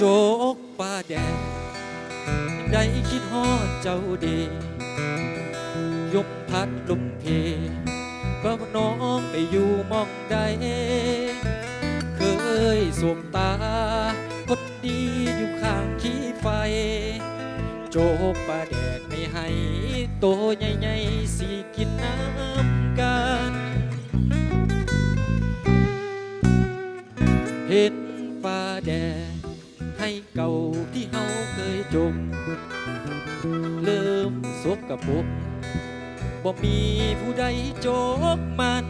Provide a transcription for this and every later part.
โจกป้าแดงได้คิดฮอดเจ้าดียมพัดลมเพก็น้องไปอยู่มองใด เคยสวมตาคนดีอยู่ข้างขี้ไฟ โจกป้าแดกไม่ให้โตใหญ่ๆสิกินน้ำกัน เก่าที่เฮาเคยจม เริ่มสบกับปุกบ่มีผู้ใดโจกมัน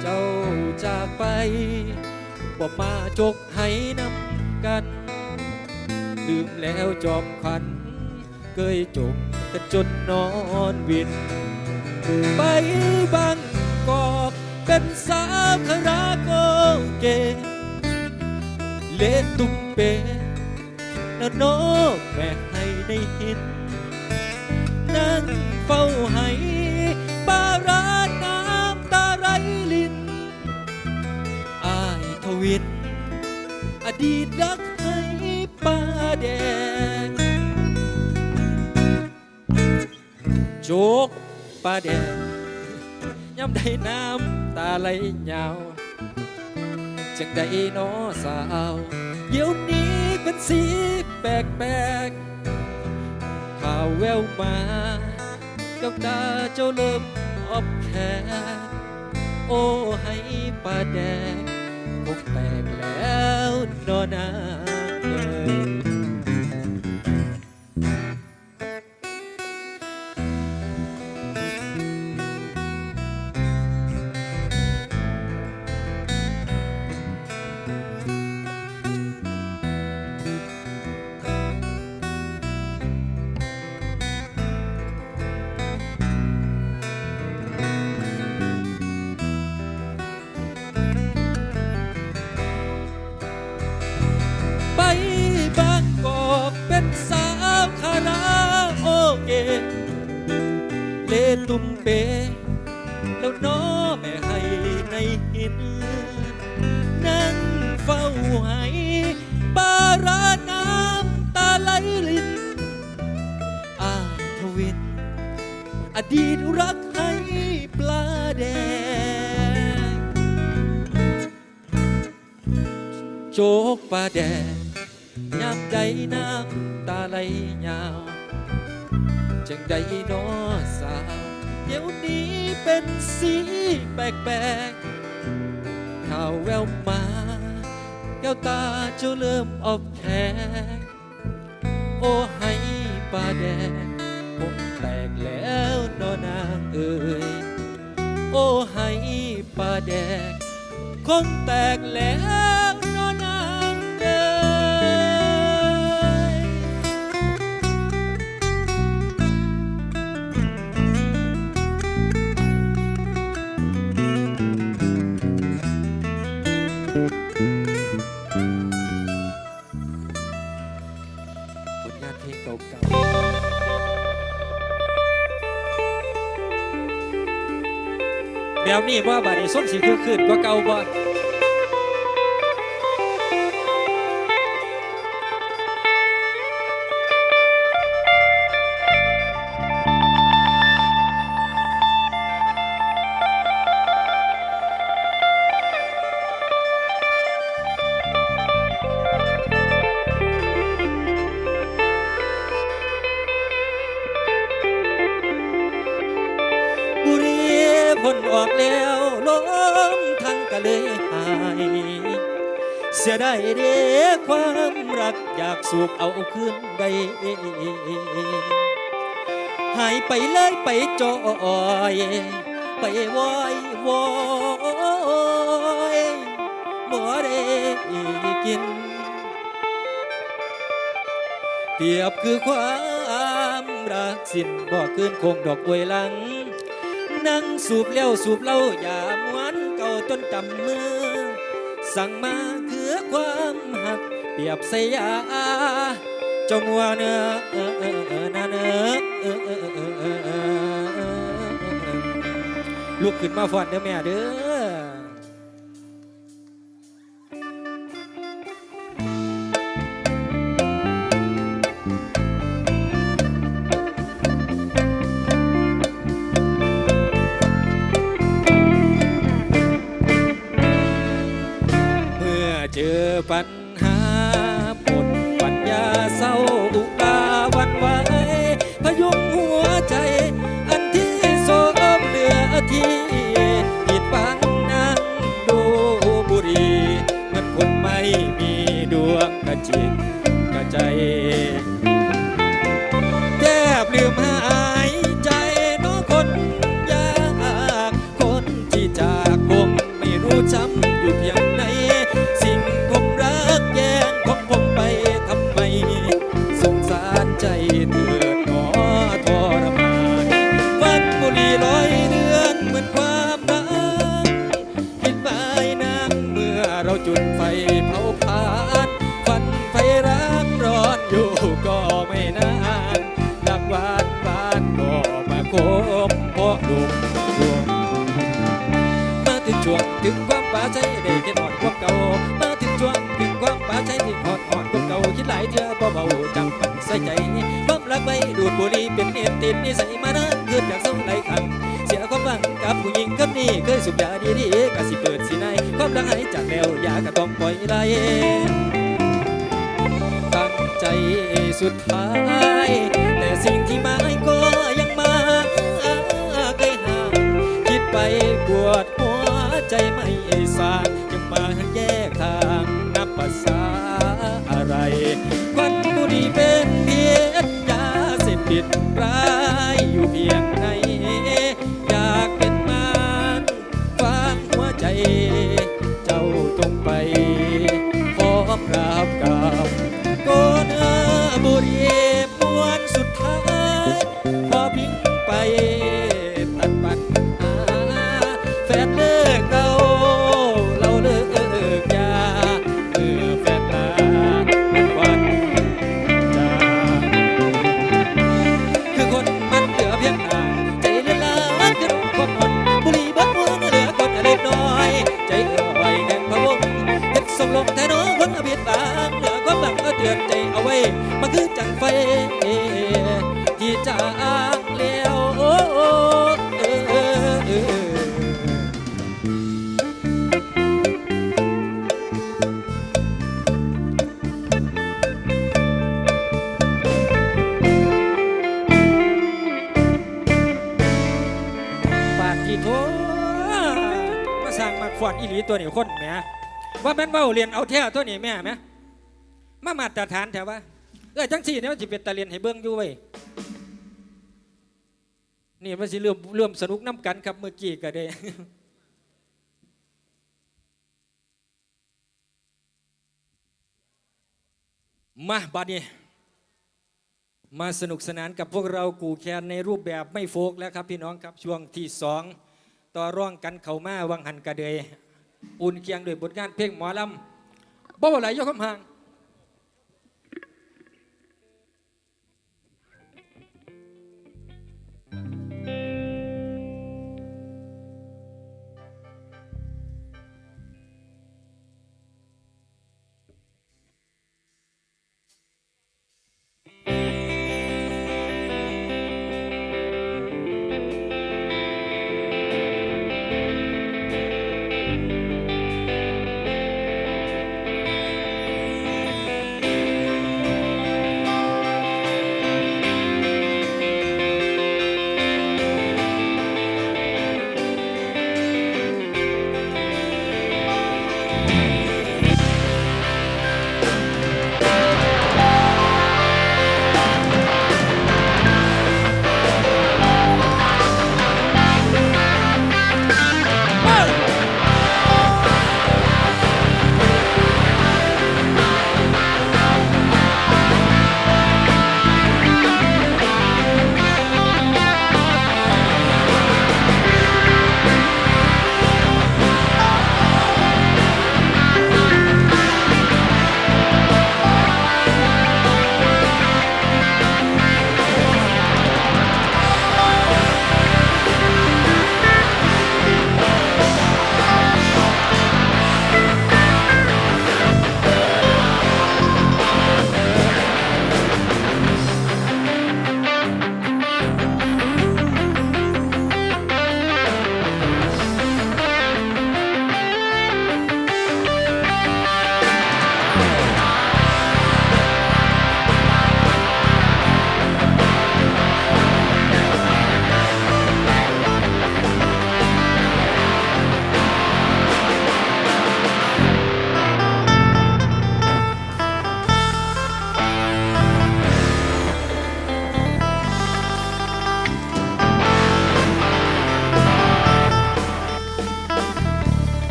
เจ้าจากไปบ่มาจกให้นำกัน ลืมแล้วจอมขวัญเคยจมกันจนนอนวินไปบางกอกเป็นสาวคาราโกเกะเล่นตุ้ม เปแล้วน้องแม่ให้ในหินนั่งเฝ้าให้ปาราน้ำตาไหรลินอา เดี๋ยวนี้เป็นสีแปลกๆข่าวแววมาก็ตาเจ้าเริ่มออบแขนโอ้ให้ปลาแดงคงแตกแล้วนอนา เกเลตุ้มเป แล้วน้อแม่ให้ในหิน นั่งเฝ้าให้ปาราน้ำตาไหลลินอาทวิน อดีตรักให้ปลาแดง โจกปลาแดงยามใดน้ำตาไหลยาว จังใดนอสาว เดี๋ยวนี้เป็นสีแปลกๆข่าวแววมาแก้วตาเจ้าเริ่มออบแขกโอ้ให้ปลาแดงคงแตกแล้วนอนางเอ่ยโอ้ให้ปลาแดงคงแตกแล้ว แบบนี้บ่บาดนี้ส้นสีคือคืนกว่าเก่าบ่ สียดายเด้ความรักอยากสูบเอาคืนได้หายไปเลยไปจอยไปวอยวอยบ่ได้กิน เปรียบคือความรักสิ้นบ่คืนคงดอกอวยหลัง นั่งสูบเลี้ยวสูบเล้าอย่าม้วนเก่าจนจำมือ สั่งมาคือ หัก เปียบเสียจงวานนาเนื้ลูกขึ้นมาฟอนเด้อแม่เด้อปัญ ช่วงถึงความป่าใจได้คิดหอดความเก่ามาถึงช่วงถึงความป่าใจที่หอดหอดความเก่าคิดหลายเทื่อเบาๆจำปันใส่ใจความรักไปดูดบุหรี่เป็นเนียติดนิสัยมานานเกิดจากสงไหลายครั้งเสียความหวังกับผู้หญิงคนนี้เคยสุบยาดีๆก็สิเปิดสิในความรักหายจากแล้วอยากก็ต้องปล่อยไหลตั้งใจสุดท้าย แต่สิ่งที่มา สางยังมาแยกทางนับภาษาอะไร ควันบุหรี่เป็นเพียยาเสพติดร้ายอยู่เพียงไหน อนอีหลีตัวนี้คนแหมว่าแม่นเว่าเรียนเอาแท้ตัวนี้แม่แหมมามาตรฐานแถวว่าเออจังสี่เนี่ยมันสิเป็นตาเรียนให้เบิ่งอยู่เว้ยนี่มันสิเริ่มเริ่มสนุกน้ำกันครับเมื่อกี้ก็ได้มาบัดนี้มาสนุกสนานกับพวกเรากูแคนในรูปแบบไม่โฟกแล้วครับพี่น้องครับช่วงที่สอง ต่อร่องกันเขามาวังหันกระเดยอุ่นเคียงด้วยบทงานเพลงหมอลำบ่ไหลยกคำหาง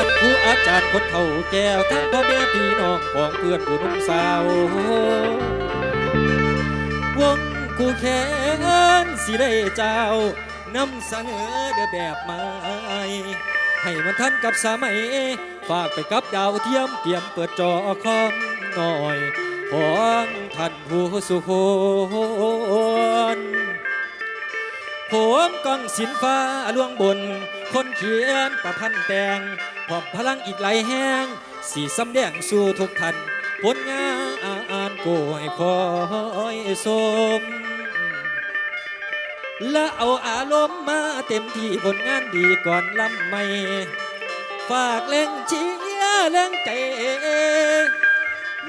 านครูอาจารย์คนเฒ่าแก้วทั้งพ่อแม่พี่น้องของเพื่อนผู้นุ่มสาว วงกูแขนสิได้เจ้านำเสนอเดอแบบใหม่ให้มันทันกับสมัย ฝากไปกับดาวเทียมเตรียมเปิดจอคอมหน่อยของท่านผู้สุคนผมกองสินฟ้าล่วงบน คนเขียนประพันธ์แต่ง พร้อมพลังอีกหลายแห่งสีสำแดงสู่ทุกท่านผลงานโกยคอยสม และเอาอารมณ์มาเต็มที่ผลงานดีก่อนลำไม่ ฝากแรงเชียร์แรงใจ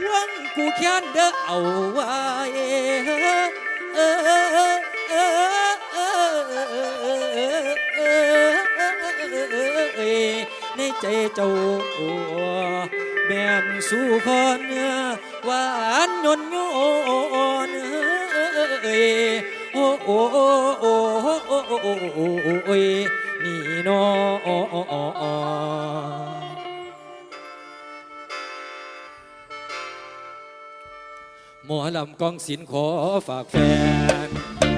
หวังกูแค้นเด้อเอาไว้ ใจเจ้าแม่นสู่คนหวานยนโยนเอ้ยโอ้โอ้โอ้โอ้โอ้โอ้โอ้โอ้นี่นอหมอลำกองศิลขอฝากแฟน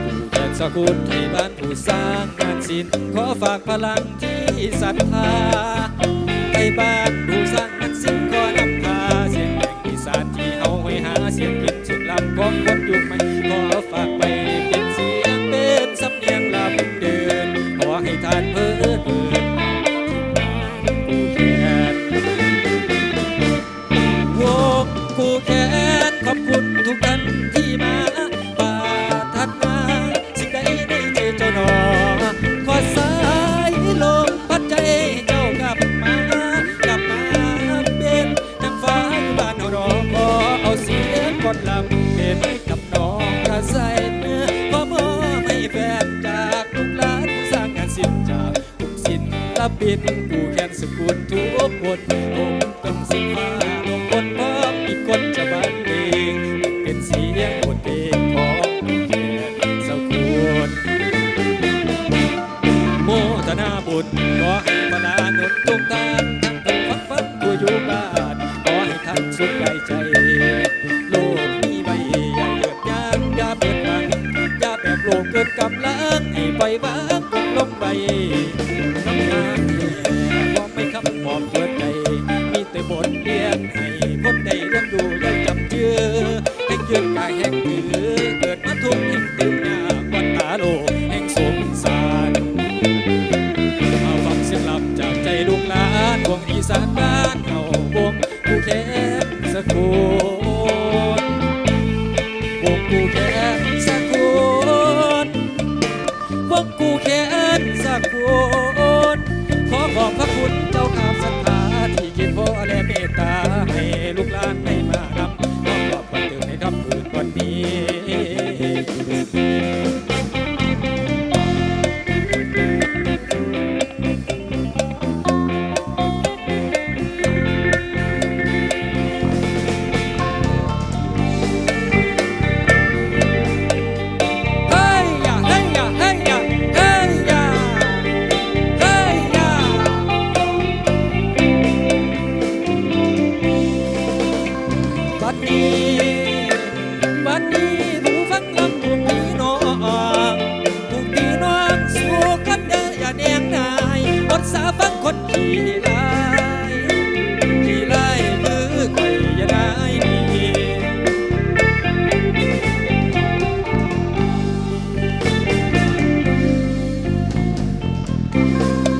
ผู้แทนสกุลที่บ้านผู้สร้างงานศิลขอฝากพลังที่ ศรัทธาไปบ้านดูสร้างงานศิลป์ขอนำพาเสียงแห่งอีสานที่เฮาไว้หาเสียงกินสุดลำของ นทุกคนผมต้องสิฟ้าลงบนพร้อมอีกคนจะบรรเลงเป็นเสียงบทเพลงของกูแขนสกุลโมทนาบุญขอให้พลานุนทุกท่านทั้งผู้ฟังฟังผู้อยู่บ้านขอให้ท่านสุขใจใจโลกมีใบใหญ่เกิดยางอย่าเปิดบังยาแบบโลกเกิดกำลังให้ไปบ้างคงลงไป oh. you